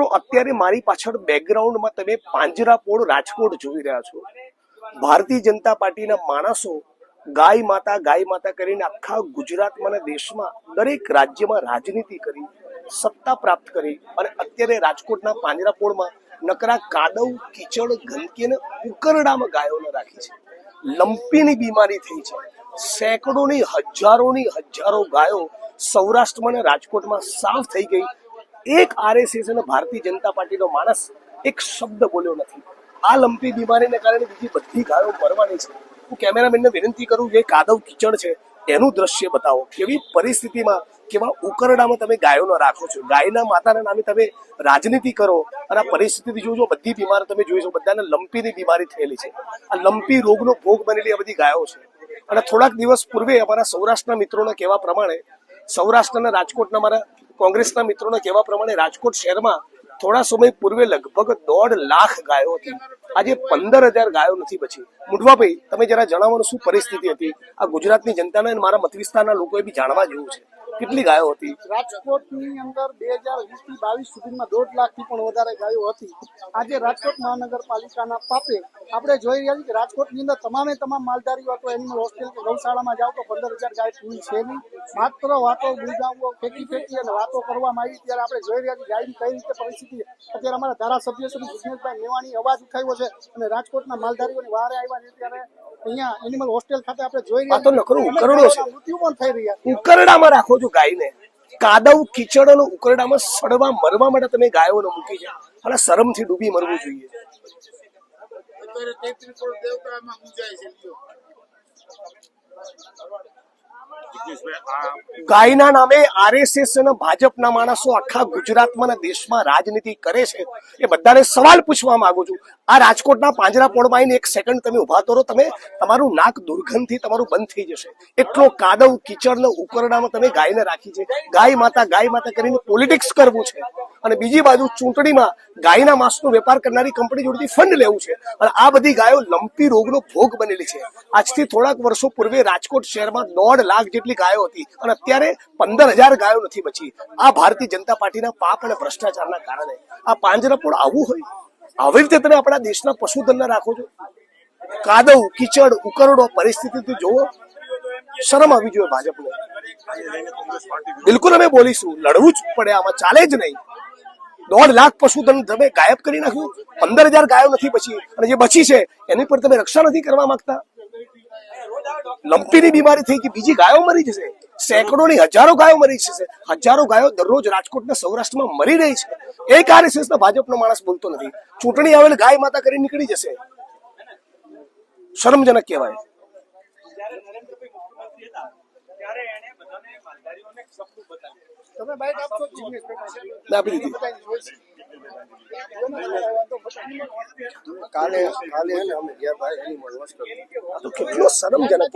મિત્રો, અત્યારે મારી પાછળ બેકગ્રાઉન્ડમાં તમે પાંજરાપોળ રાજકોટ જોઈ રહ્યા છો. ભારતીય જનતા પાર્ટીના માણસો ગાય માતા ગાય માતા કરીને આખા ગુજરાતમાં અને દેશમાં દરેક રાજ્યમાં રાજનીતિ કરી, સત્તા પ્રાપ્ત કરી અને અત્યારે રાજકોટના પાંજરાપોળમાં નકરા કાદવ, કીચડ, ગંદકી અને ઉકરડામાં ગાયોને રાખી છે. લંપીની બીમારી થઈ છે. સેંકડોની હજારોની હજારો ગાયો સૌરાષ્ટ્રમાં અને રાજકોટમાં સાફ થઈ ગઈ. એક આરએસએસ અને ભારતીય જનતા પાર્ટીનો માણસ એક શબ્દ બોલ્યો નથી. આ લંપી બીમારીને કારણે બીજી બધી ગાયો મરવાની છે. હું કેમેરામેનને વિનંતી કરું જે કાદવ કીચડ છે, એનું દ્રશ્ય બતાવો. કેવી પરિસ્થિતિમાં, કેવા ઉકરડામાં તમે ગાયોનો રાખો છો. ગાયના માતાના નામે તમે રાજનીતિ કરો અને આ પરિસ્થિતિ જોજો બધી બીમાર તમે જોઈશો બધાને લંપીની બીમારી થયેલી છે. આ લંપી રોગનો ભોગ બનેલી આ બધી ગાયો છે. અને થોડાક દિવસ પૂર્વે અમારા સૌરાષ્ટ્રના મિત્રોના કહેવા પ્રમાણે, સૌરાષ્ટ્રના રાજકોટના મારા કોંગ્રેસના મિત્રોના કહેવા પ્રમાણે રાજકોટ શહેરમાં થોડા સમય પૂર્વે લગભગ દોઢ લાખ ગાયો હતી. આજે પંદર હજાર ગાયો નથી બચી. મુઢવાભાઈ તમે જરા જણાવવાનું શું પરિસ્થિતિ હતી? આ ગુજરાતની જનતાને મારા મત વિસ્તારના લોકોએ બી જાણવા જેવું છે. કેટલી ગાયો હતી? રાજકોટની અંદર બે હજાર વીસથી બાવીસ સુધીમાં દોઢ લાખથી પણ વધારે ગાયો હતી. આજે રાજકોટ મહાનગરપાલિકાના પાપે આપણે જોઈ રહ્યા છીએ કે રાજકોટની અંદર તમામે તમામ માલધારીઓ અથવા એનિમલ હોસ્ટેલ કે ગૌશાળામાં જાઓ તો પંદર હજાર ગાય પૂરી છે નહીં. માત્ર વાતો ગુંજાવો ફેંકી ફેંકી અને વાતો કરવામાં આવી. ત્યારે આપણે જોઈ રહ્યા છીએ ગાયની કઈ રીતે પરિસ્થિતિ અત્યારે અમારા ધારાસભ્ય શ્રી જિગ્નેશભાઈ મેવાણી અવાજ ઉઠાવ્યો છે અને રાજકોટના માલધારીઓની વારે આવ્યા છે. ત્યારે અહીંયા એનિમલ હોસ્ટેલ ખાતે આપણે જોઈ રહ્યા તો નકરું ઉકરડો છે. મૃત્યુ પણ થઈ રહ્યા છે. ઉકરડામાં રાખો છો ગાયને. કાદવ કીચડ અને ઉકરડામાં સડવા મરવા માટે તમે ગાયોને મૂકી છે. અને શરમથી ડૂબી મરવું જોઈએ. અત્યારે તેત્રીસ કરોડ દેવતામાં મૂંઝાય છે ગાયના નામે આરએસએસ અને ભાજપના માણસો આખા ગુજરાતમાં અને દેશમાં રાજનીતિ કરે છે એ બધાને સવાલ પૂછવા માંગુ છું. આ રાજકોટના પાંજરાપોળમાં આવીને એક સેકન્ડ તમે ઊભા તો તમે તમારું નાક દુર્ગંધથી તમારું બંધ થઈ જશે. એટલો કાદવ, કિચડનો ઉકરડામાં તમે ગાયને રાખી છે. ગાય માતા ગાય માતા કરીને પોલિટિક્સ કરવું છે. અને બીજી બાજુ ચૂંટણીમાં ગાયના માંસનો વેપાર કરનારી કંપની જોડેથી ફંડ લેવું છે. અને આ બધી ગાયો લંપી રોગનો ભોગ બનેલી છે. આજથી થોડાક વર્ષો પૂર્વે રાજકોટ શહેરમાં દોઢ લાખ જેટલી ગાયો હતી અને અત્યારે પંદર હજાર ગાયો નથી બચી. આ ભારતીય જનતા પાર્ટીના પાપ અને ભ્રષ્ટાચારના કારણે આ પાંજરાપોળ આવું હોય, આવી રીતે તમે આપણા દેશના પશુધનને રાખો છો? કાદવ, કીચડ, ઉકરડો પરિસ્થિતિ જોવો શરમ આવી જોઈએ ભાજપને. બિલકુલ અમે બોલીશું, લડવું જ પડે, આમાં ચાલે જ નહીં. દોઢ લાખ પશુધન તમે ગાયબ કરી નાખ્યું પંદર હજાર ગાયો નથી બચી. અને જે બચી છે, એની પર તમે રક્ષા નથી કરવા માંગતા? લંપીની બીમારી થઈ કે બીજી ગાયો મરી જશે? સેંકડોની હજારો ગાયો મરી જશે. હજારો ગાયો દરરોજ રાજકોટના સૌરાષ્ટ્રમાં મરી રહી છે. એક આરએસએસ ના ભાજપનો માણસ બોલતો નથી. ચૂંટણી આવેલ ગાય માતા કરી નીકળી જશે. શરમજનક કહેવાય. આપી દીધી. કાલે કાલે અમે ગયા ભાઈ એની મળવા તો કેટલો શરમજનક.